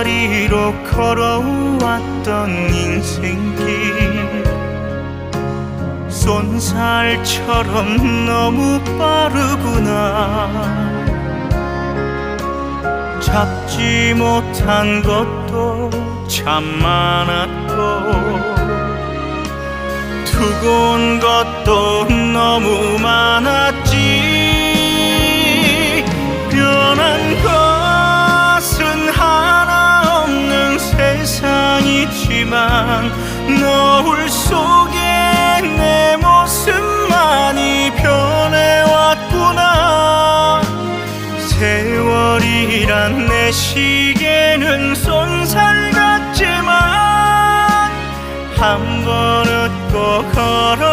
다리로 걸어왔던 인생길. 쏜살처럼 너무 빠르구나. 잡지 못한 것도 참 많았고 두고 온것 세상이지만 노을 속에 내 모습만이 변해왔구나. 세월이란 내 시계는 쏜살 같지만 한 번 웃고 걸어가야지